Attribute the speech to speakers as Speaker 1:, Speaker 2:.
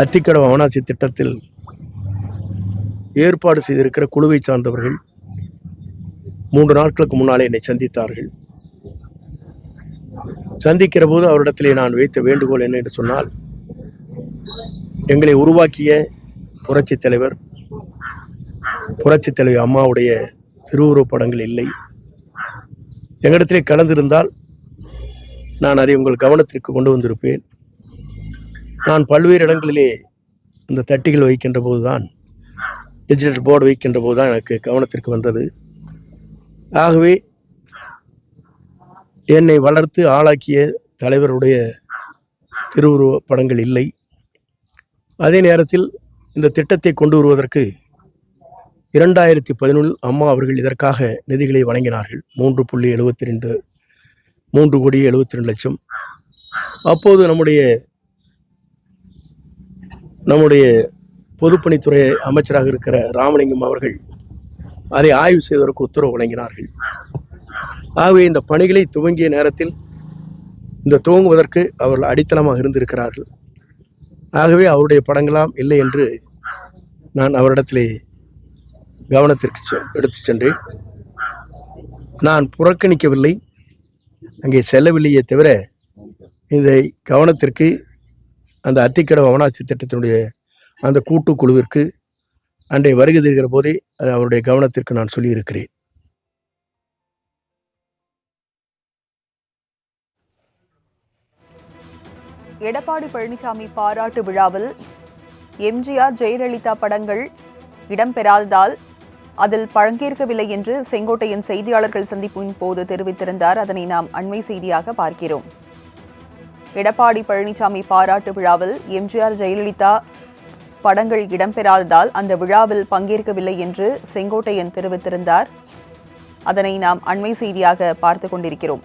Speaker 1: அத்திக்கடவு அவனாசி திட்டத்தில் ஏற்பாடு செய்திருக்கிற குழுவை சார்ந்தவர்கள் மூன்று நாட்களுக்கு முன்னாலே என்னை சந்தித்தார்கள். சந்திக்கிற போது அவரிடத்திலே நான் வைத்த வேண்டுகோள் என்ன என்று சொன்னால் எங்களை உருவாக்கிய புரட்சித் தலைவர் புரட்சித் தலைவி அம்மாவுடைய திருவுருவ படங்கள் இல்லை. எங்களிடத்திலே கலந்திருந்தால் நான் அதை உங்கள் கவனத்திற்கு கொண்டு வந்திருப்பேன். நான் பல்வேறு இடங்களிலே இந்த தட்டிகள் வைக்கின்ற போதுதான் டிஜிட்டல் போர்டு வைக்கின்ற போது தான் எனக்கு கவனத்திற்கு வந்தது. ஆகவே என்னை வளர்த்து ஆளாக்கிய தலைவருடைய திருவுருவ படங்கள் இல்லை. அதே நேரத்தில் இந்த திட்டத்தை கொண்டு வருவதற்கு இரண்டாயிரத்தி பதினொன்றில் அம்மா அவர்கள் இதற்காக நிதிகளை வழங்கினார்கள். மூன்று புள்ளி எழுபத்தி ரெண்டு மூன்று கோடி எழுபத்தி ரெண்டு லட்சம். அப்போது நம்முடைய நம்முடைய பொதுப்பணித்துறை அமைச்சராக இருக்கிற ராமலிங்கம் அவர்கள் அதை ஆய்வு செய்வதற்கு உத்தரவு வழங்கினார்கள். ஆகவே இந்த பணிகளை துவங்கிய நேரத்தில் இந்த துவங்குவதற்கு அவர்கள் அடித்தளமாக இருந்திருக்கிறார்கள். ஆகவே அவருடைய படங்களாம் இல்லை என்று நான் அவரிடத்திலே கவனத்திற்கு செ- சென்றேன். நான் புறக்கணிக்கவில்லை அங்கே செல்லவில்லையே தவிர இதை கவனத்திற்கு அந்த அத்திக்கடவு அவனாட்சி திட்டத்தினுடைய அந்த கூட்டுக்குழுவிற்கு அன்றைய வருகை தருகிற போதே அது அவருடைய கவனத்திற்கு நான் சொல்லியிருக்கிறேன்.
Speaker 2: எடப்பாடி பழனிசாமி பாராட்டு விழாவில் எம்ஜிஆர் ஜெயலலிதா படங்கள் இடம்பெறாததால் அதில் பங்கேற்கவில்லை என்று செங்கோட்டையின் செய்தியாளர்கள் சந்திப்பின் போது தெரிவித்திருந்தார். அதனை நாம் அண்மை செய்தியாக பார்க்கிறோம். எடப்பாடி பழனிசாமி பாராட்டு விழாவில் எம்ஜிஆர் ஜெயலலிதா படங்கள் இடம்பெறாததால் அந்த விழாவில் பங்கேற்கவில்லை என்று செங்கோட்டையன் தெரிவித்திருந்தார். அதனை நாம் அண்மை செய்தியாக பார்த்து கொண்டிருக்கிறோம்.